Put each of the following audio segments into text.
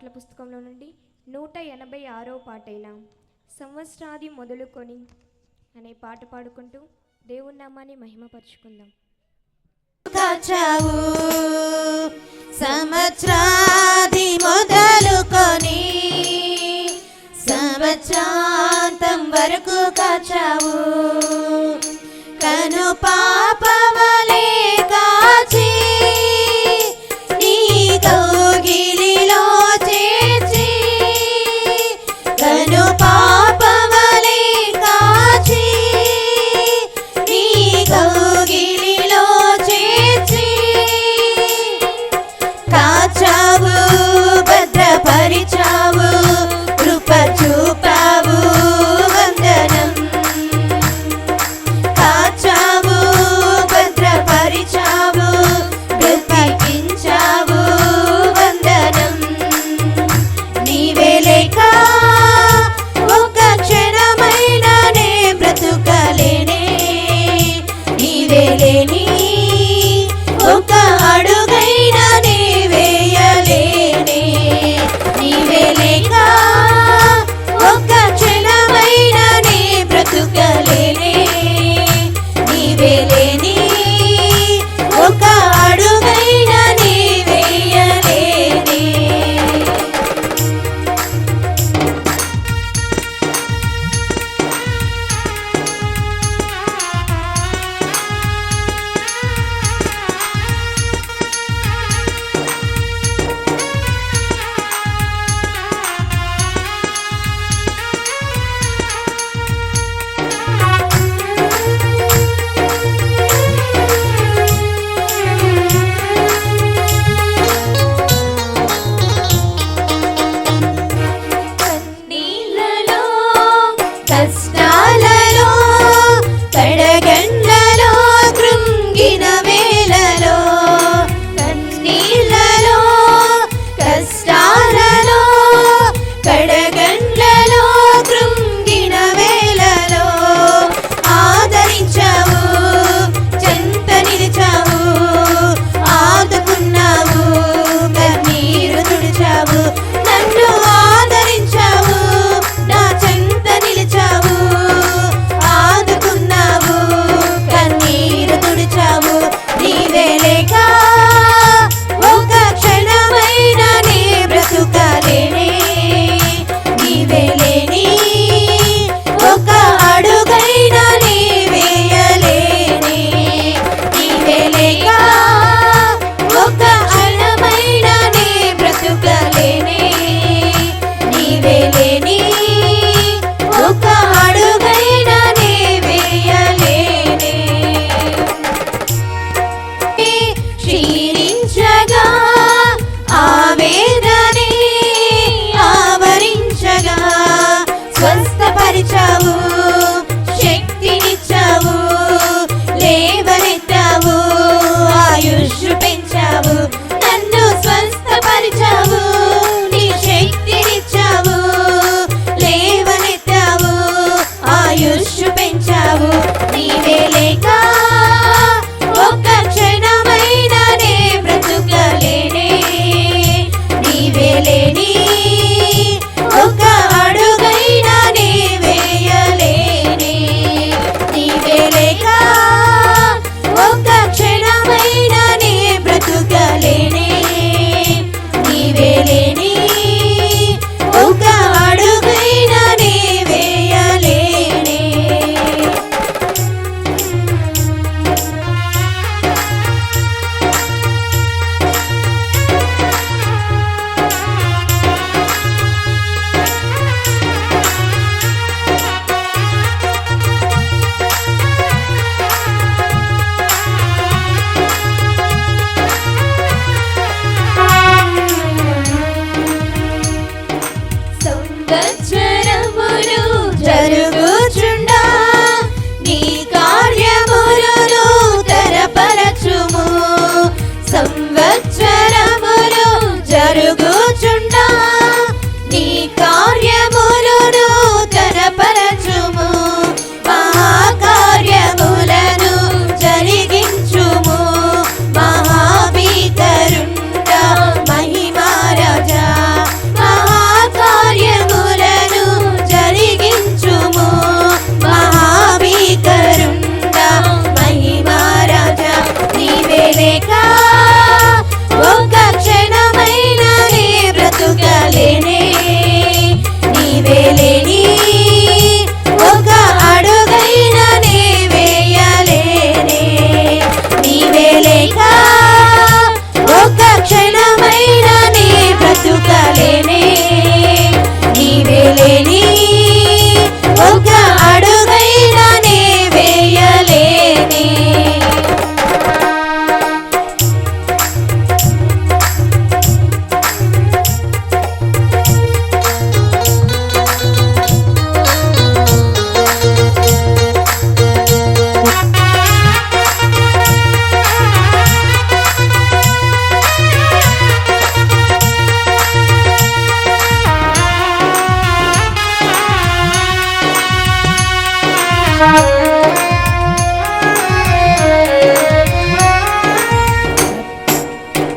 పాటల పుస్తకంలో నుండి నూట ఎనభై ఆరో పాటైన సంవత్సరాది మొదలుకొని అనే పాట పాడుకుంటూ దేవుని నామాన్ని మహిమపరుచుకుందాం. సంవత్సరాది మొదలుకొని సంవత్సరాంతం వరకు కాచావు.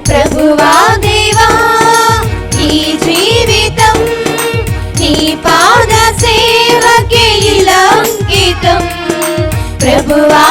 ప్రభువా దేవా ఈ జీవితం నీ పాద సేవకి ఇలంకితం ప్రభువా